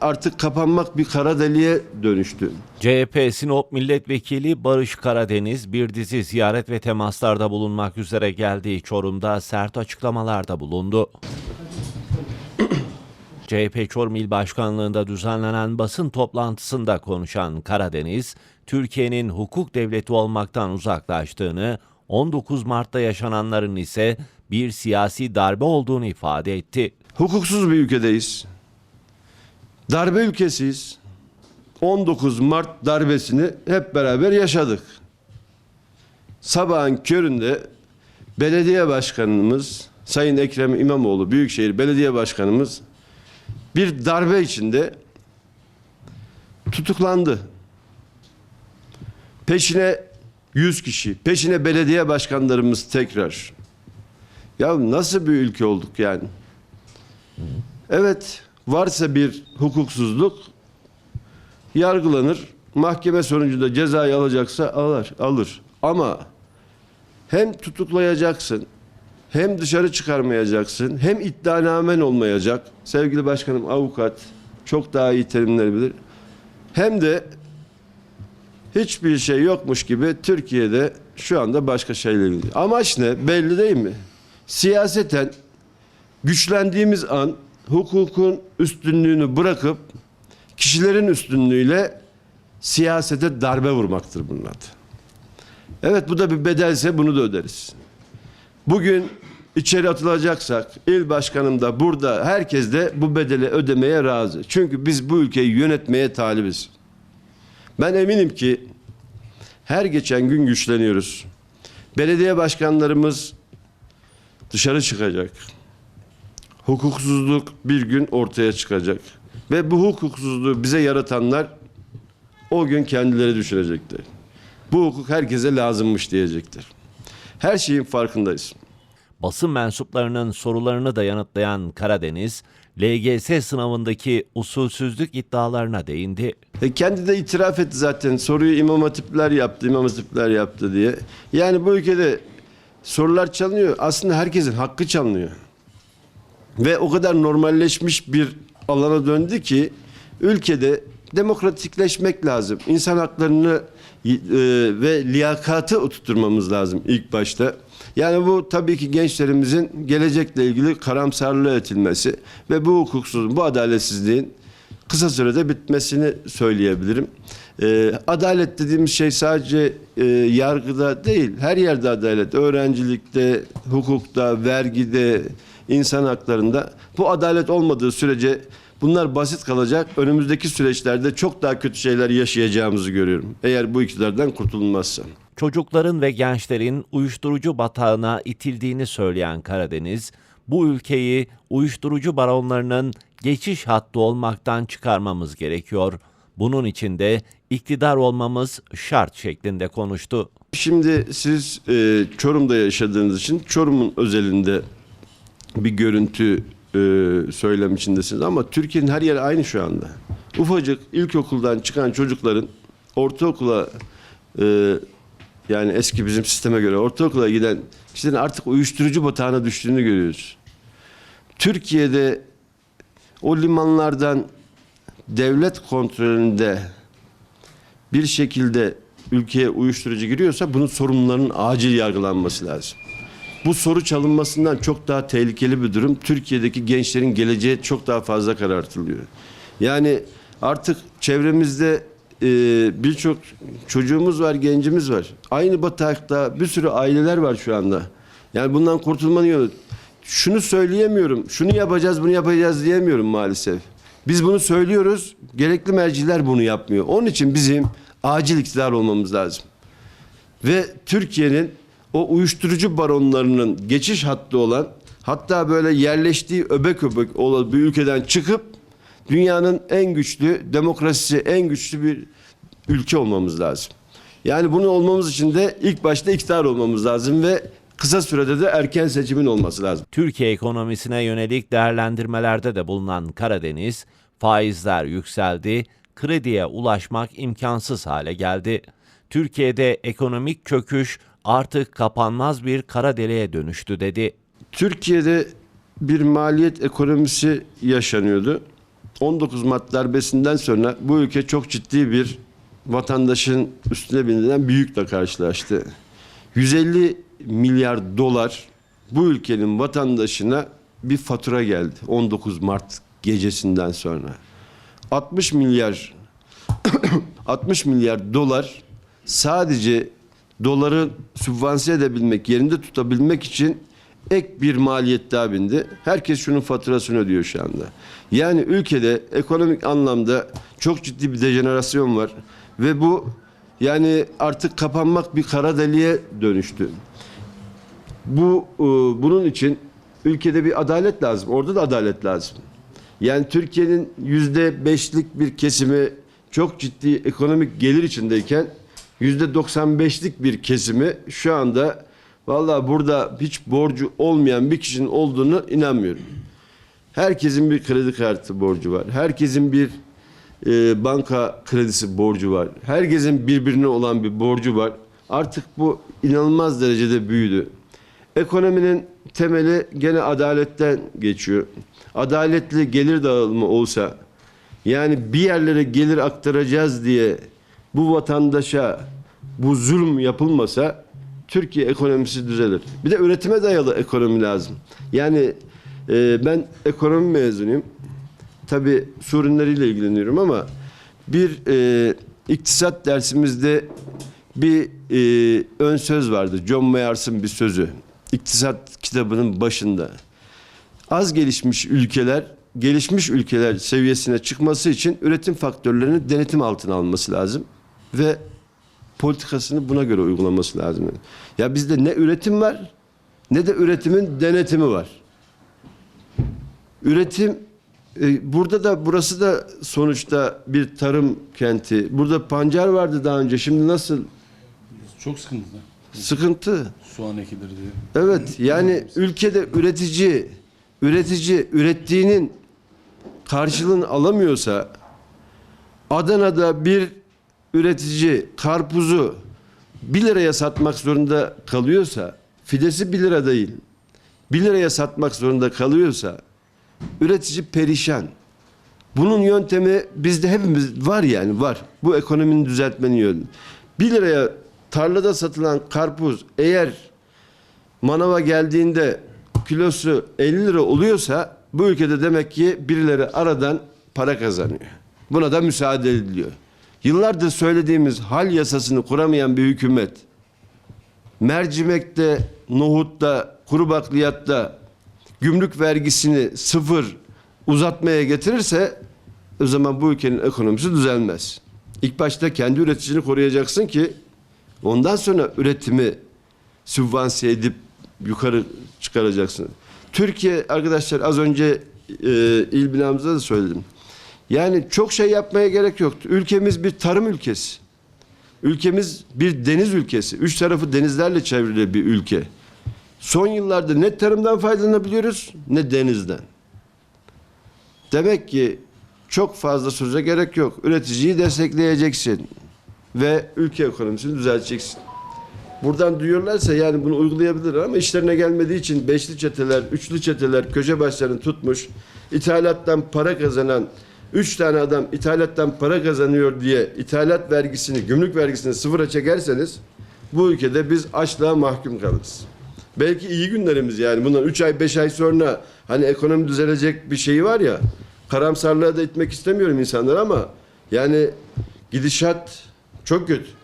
artık kapanmak bir kara deliğe dönüştü. CHP Sinop Milletvekili Barış Karadeniz bir dizi ziyaret ve temaslarda bulunmak üzere geldiği Çorum'da sert açıklamalarda bulundu. CHP Çorum İl Başkanlığı'nda düzenlenen basın toplantısında konuşan Karadeniz, Türkiye'nin hukuk devleti olmaktan uzaklaştığını, 19 Mart'ta yaşananların ise bir siyasi darbe olduğunu ifade etti. Hukuksuz bir ülkedeyiz. Darbe ülkesiyiz. 19 Mart darbesini hep beraber yaşadık. Sabahın köründe belediye başkanımız Sayın Ekrem İmamoğlu Büyükşehir Belediye Başkanımız bir darbe içinde tutuklandı. Peşine 100 kişi, peşine belediye başkanlarımız tekrar. Ya nasıl bir ülke olduk yani? Evet, varsa bir hukuksuzluk yargılanır. Mahkeme sonucunda cezayı alacaksa alır, alır. Ama hem tutuklayacaksın, hem dışarı çıkarmayacaksın, hem iddianamen olmayacak. Sevgili başkanım avukat çok daha iyi terimler bilir. Hem de hiçbir şey yokmuş gibi Türkiye'de şu anda başka şeyler ilgili. Amaç ne? Belli değil mi? Siyaseten güçlendiğimiz an hukukun üstünlüğünü bırakıp kişilerin üstünlüğüyle siyasete darbe vurmaktır bunun adı. Evet bu da bir bedelse bunu da öderiz. Bugün içeri atılacaksak il başkanım da burada herkes de bu bedeli ödemeye razı. Çünkü biz bu ülkeyi yönetmeye talibiz. Ben eminim ki her geçen gün güçleniyoruz. Belediye başkanlarımız dışarı çıkacak. Hukuksuzluk bir gün ortaya çıkacak. Ve bu hukuksuzluğu bize yaratanlar o gün kendileri düşünecekler. Bu hukuk herkese lazımmış diyecektir. Her şeyin farkındayız. Basın mensuplarının sorularını da yanıtlayan Karadeniz, LGS sınavındaki usulsüzlük iddialarına değindi. E kendi de itiraf etti zaten soruyu imam hatipler yaptı, imam hatipler yaptı diye. Yani bu ülkede sorular çalınıyor. Aslında herkesin hakkı çalınıyor. Ve o kadar normalleşmiş bir alana döndü ki ülkede demokratikleşmek lazım. İnsan haklarını e, ve liyakatı oturtmamız lazım ilk başta. Yani bu tabii ki gençlerimizin gelecekle ilgili karamsarlığı etilmesi ve bu hukuksuzluğun, bu adaletsizliğin kısa sürede bitmesini söyleyebilirim. Ee, adalet dediğimiz şey sadece e, yargıda değil, her yerde adalet. Öğrencilikte, hukukta, vergide, insan haklarında. Bu adalet olmadığı sürece bunlar basit kalacak. Önümüzdeki süreçlerde çok daha kötü şeyler yaşayacağımızı görüyorum. Eğer bu iktidardan kurtulunmazsa. Çocukların ve gençlerin uyuşturucu batağına itildiğini söyleyen Karadeniz, bu ülkeyi uyuşturucu baronlarının geçiş hattı olmaktan çıkarmamız gerekiyor. Bunun için de iktidar olmamız şart şeklinde konuştu. Şimdi siz e, Çorum'da yaşadığınız için Çorum'un özelinde bir görüntü e, söylem içindesiniz ama Türkiye'nin her yeri aynı şu anda. Ufacık ilkokuldan çıkan çocukların ortaokula e, yani eski bizim sisteme göre ortaokula giden kişilerin artık uyuşturucu batağına düştüğünü görüyoruz. Türkiye'de o limanlardan devlet kontrolünde bir şekilde ülkeye uyuşturucu giriyorsa bunun sorumlularının acil yargılanması lazım. Bu soru çalınmasından çok daha tehlikeli bir durum. Türkiye'deki gençlerin geleceği çok daha fazla karartılıyor. Yani artık çevremizde e, birçok çocuğumuz var, gencimiz var. Aynı batakta bir sürü aileler var şu anda. Yani bundan kurtulmanın yolu. Şunu söyleyemiyorum, şunu yapacağız, bunu yapacağız diyemiyorum maalesef. Biz bunu söylüyoruz, gerekli merciler bunu yapmıyor. Onun için bizim acil iktidar olmamız lazım. Ve Türkiye'nin o uyuşturucu baronlarının geçiş hattı olan hatta böyle yerleştiği öbek öbek olan bir ülkeden çıkıp dünyanın en güçlü demokrasisi en güçlü bir ülke olmamız lazım. Yani bunu olmamız için de ilk başta iktidar olmamız lazım ve kısa sürede de erken seçimin olması lazım. Türkiye ekonomisine yönelik değerlendirmelerde de bulunan Karadeniz, faizler yükseldi, krediye ulaşmak imkansız hale geldi. Türkiye'de ekonomik çöküş artık kapanmaz bir kara deliğe dönüştü dedi. Türkiye'de bir maliyet ekonomisi yaşanıyordu. 19 Mart darbesinden sonra bu ülke çok ciddi bir vatandaşın üstüne binilen bir yükle karşılaştı. 150 milyar dolar bu ülkenin vatandaşına bir fatura geldi 19 Mart gecesinden sonra. 60 milyar 60 milyar dolar sadece doları sübvanse edebilmek, yerinde tutabilmek için ek bir maliyet daha bindi. Herkes şunun faturasını ödüyor şu anda. Yani ülkede ekonomik anlamda çok ciddi bir dejenerasyon var ve bu yani artık kapanmak bir kara deliğe dönüştü. Bu e, bunun için ülkede bir adalet lazım. Orada da adalet lazım. Yani Türkiye'nin yüzde beşlik bir kesimi çok ciddi ekonomik gelir içindeyken yüzde 95'lik bir kesimi şu anda vallahi burada hiç borcu olmayan bir kişinin olduğunu inanmıyorum. Herkesin bir kredi kartı borcu var. Herkesin bir e, banka kredisi borcu var. Herkesin birbirine olan bir borcu var. Artık bu inanılmaz derecede büyüdü. Ekonominin temeli gene adaletten geçiyor. Adaletli gelir dağılımı olsa, yani bir yerlere gelir aktaracağız diye bu vatandaşa bu zulüm yapılmasa Türkiye ekonomisi düzelir. Bir de üretime dayalı ekonomi lazım. Yani e, ben ekonomi mezunuyum. Tabi su ürünleriyle ilgileniyorum ama bir e, iktisat dersimizde bir e, ön söz vardı. John Mayers'ın bir sözü. İktisat kitabının başında. Az gelişmiş ülkeler gelişmiş ülkeler seviyesine çıkması için üretim faktörlerini denetim altına alması lazım ve politikasını buna göre uygulaması lazım. Ya bizde ne üretim var ne de üretimin denetimi var. Üretim e, burada da burası da sonuçta bir tarım kenti. Burada pancar vardı daha önce. Şimdi nasıl Çok sıkıntılı. sıkıntı? Soğan ekilir diye. Evet yani ülkede üretici üretici ürettiğinin karşılığını alamıyorsa Adana'da bir üretici karpuzu 1 liraya satmak zorunda kalıyorsa fidesi 1 lira değil 1 liraya satmak zorunda kalıyorsa üretici perişan. Bunun yöntemi bizde hepimiz var yani var. Bu ekonominin düzeltmenin yolu. 1 liraya tarlada satılan karpuz eğer manava geldiğinde kilosu 50 lira oluyorsa bu ülkede demek ki birileri aradan para kazanıyor. Buna da müsaade ediliyor. Yıllardır söylediğimiz hal yasasını kuramayan bir hükümet mercimekte, nohutta, kuru bakliyatta gümrük vergisini sıfır uzatmaya getirirse o zaman bu ülkenin ekonomisi düzelmez. İlk başta kendi üreticini koruyacaksın ki ondan sonra üretimi sübvanse edip yukarı çıkaracaksın. Türkiye arkadaşlar az önce e, il binamızda da söyledim. Yani çok şey yapmaya gerek yoktu. Ülkemiz bir tarım ülkesi. Ülkemiz bir deniz ülkesi. Üç tarafı denizlerle çevrili bir ülke. Son yıllarda ne tarımdan faydalanabiliyoruz ne denizden. Demek ki çok fazla söze gerek yok. Üreticiyi destekleyeceksin ve ülke ekonomisini düzelteceksin. Buradan duyuyorlarsa yani bunu uygulayabilirler ama işlerine gelmediği için beşli çeteler, üçlü çeteler köşe başlarını tutmuş, ithalattan para kazanan üç tane adam ithalattan para kazanıyor diye ithalat vergisini, gümrük vergisini sıfıra çekerseniz bu ülkede biz açlığa mahkum kalırız. Belki iyi günlerimiz yani bundan 3 ay 5 ay sonra hani ekonomi düzelecek bir şey var ya karamsarlığa da itmek istemiyorum insanlar ama yani gidişat çok kötü.